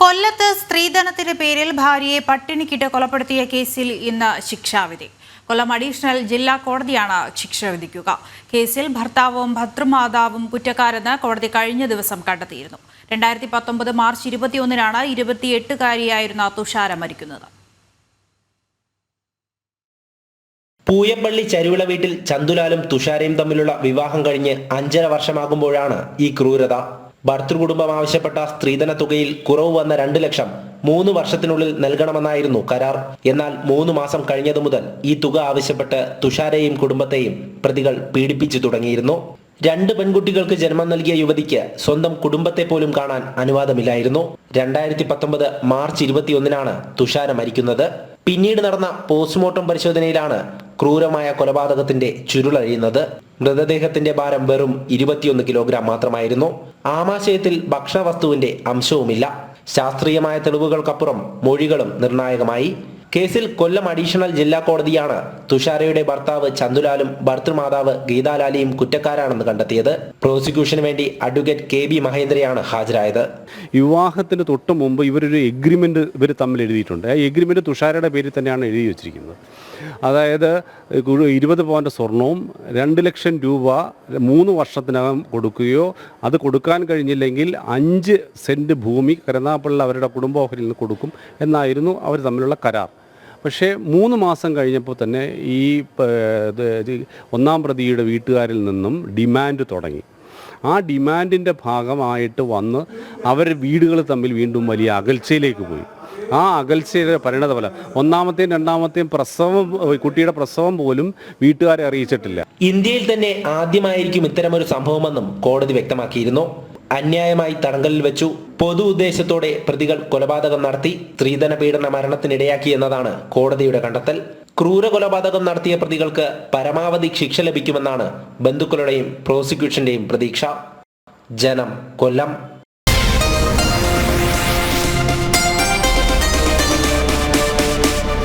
കൊല്ലത്ത് സ്ത്രീധനത്തിന്റെ പേരിൽ ഭാര്യയെ പട്ടിണിക്കിട്ട് കൊലപ്പെടുത്തിയ കേസിൽ ഇന്ന് ശിക്ഷാവിധി. കൊല്ലം അഡീഷണൽ ജില്ലാ കോടതിയാണ് ശിക്ഷ വിധിക്കുക. കേസിൽ ഭർത്താവും ഭർത്തൃമാതാവും കുറ്റക്കാരെന്ന് കോടതി കഴിഞ്ഞ ദിവസം കണ്ടെത്തിയിരുന്നു. രണ്ടായിരത്തി പത്തൊമ്പത് മാർച്ച് ഇരുപത്തിയൊന്നിനാണ് ഇരുപത്തിയെട്ടുകാരിയായിരുന്ന തുഷാര മരിക്കുന്നത്. പൂയപ്പള്ളി ചരുവിള വീട്ടിൽ ചന്തുലാലും തുഷാരയും തമ്മിലുള്ള വിവാഹം കഴിഞ്ഞ് അഞ്ചര വർഷമാകുമ്പോഴാണ് ഈ ക്രൂരത. ഭർത്തൃകുടുംബം ആവശ്യപ്പെട്ട സ്ത്രീധന തുകയിൽ കുറവ് വന്ന രണ്ട് ലക്ഷം മൂന്ന് വർഷത്തിനുള്ളിൽ നൽകണമെന്നായിരുന്നു കരാർ. എന്നാൽ മൂന്ന് മാസം കഴിഞ്ഞതു മുതൽ ഈ തുക ആവശ്യപ്പെട്ട് തുഷാരെയും കുടുംബത്തെയും പ്രതികൾ പീഡിപ്പിച്ചു തുടങ്ങിയിരുന്നു. രണ്ട് പെൺകുട്ടികൾക്ക് ജന്മം നൽകിയ യുവതിക്ക് സ്വന്തം കുടുംബത്തെ പോലും കാണാൻ അനുവാദമില്ലായിരുന്നു. രണ്ടായിരത്തി പത്തൊമ്പത് മാർച്ച് ഇരുപത്തിയൊന്നിനാണ് തുഷാര മരിക്കുന്നത്. പിന്നീട് നടന്ന പോസ്റ്റ്മോർട്ടം പരിശോധനയിലാണ് ക്രൂരമായ കൊലപാതകത്തിന്റെ ചുരുളഴിയുന്നത് മൃതദേഹത്തിന്റെ ഭാരം വെറും ഇരുപത്തിയൊന്ന് കിലോഗ്രാം മാത്രമായിരുന്നു. ആമാശയത്തിൽ ഭക്ഷണവസ്തുവിന്റെ അംശവുമില്ല. ശാസ്ത്രീയമായ തെളിവുകൾക്കപ്പുറം മൊഴികളും നിർണായകമായി. കേസിൽ കൊല്ലം അഡീഷണൽ ജില്ലാ കോടതിയാണ് തുഷാരയുടെ ഭർത്താവ് ചന്തുലാലും ഭർത്തൃമാതാവ് ഗീതാലാലിയും കുറ്റക്കാരാണെന്ന് കണ്ടെത്തിയത്. പ്രോസിക്യൂഷന് വേണ്ടി അഡ്വക്കേറ്റ് കെ ബി മഹേന്ദ്രയാണ് ഹാജരായത്. വിവാഹത്തിന് തൊട്ട് മുമ്പ് ഇവരൊരു എഗ്രിമെന്റ് ഇവർ തമ്മിൽ എഴുതിയിട്ടുണ്ട്. ആ എഗ്രിമെന്റ് തുഷാരയുടെ പേരിൽ തന്നെയാണ് എഴുതി വെച്ചിരിക്കുന്നത്. അതായത് ഇരുപത് പവന്റെ സ്വർണവും രണ്ട് ലക്ഷം രൂപ മൂന്ന് വർഷത്തിനകം കൊടുക്കുകയോ അത് കൊടുക്കാൻ കഴിഞ്ഞില്ലെങ്കിൽ അഞ്ച് സെന്റ് ഭൂമി കരുനാപ്പള്ളി അവരുടെ കുടുംബ ഓഹരിയിൽ നിന്ന് കൊടുക്കും എന്നായിരുന്നു അവർ തമ്മിലുള്ള കരാർ. പക്ഷേ മൂന്ന് മാസം കഴിഞ്ഞപ്പോൾ തന്നെ ഈ ഒന്നാം പ്രതിയുടെ വീട്ടുകാരിൽ നിന്നും ഡിമാൻഡ് തുടങ്ങി. ആ ഡിമാൻഡിന്റെ ഭാഗമായിട്ട് വന്ന് അവർ വീടുകൾ തമ്മിൽ വീണ്ടും വലിയ അകൽച്ചയിലേക്ക് പോയി. ആ അകൽച്ചയുടെ പരിണതഫലം ഒന്നാമത്തെയും രണ്ടാമത്തെയും പ്രസവം കുട്ടിയുടെ പ്രസവം പോലും വീട്ടുകാരെ അറിയിച്ചിട്ടില്ല. ഇന്ത്യയിൽ തന്നെ ആദ്യമായിരിക്കും ഇത്തരമൊരു സംഭവമെന്നും കോടതി വ്യക്തമാക്കിയിരുന്നു. അന്യായമായി തടങ്കലിൽ വെച്ചു. പൊതു ഉദ്ദേശത്തോടെ പ്രതികൾ കൊലപാതകം നടത്തി സ്ത്രീധന പീഡന മരണത്തിനിടയാക്കി എന്നതാണ് കോടതിയുടെ കണ്ടെത്തൽ. ക്രൂര കൊലപാതകം നടത്തിയ പ്രതികൾക്ക് പരമാവധി ശിക്ഷ ലഭിക്കുമെന്നാണ് ബന്ധുക്കളുടെയും പ്രോസിക്യൂഷന്റെയും പ്രതീക്ഷ. ജനം കൊല്ലം.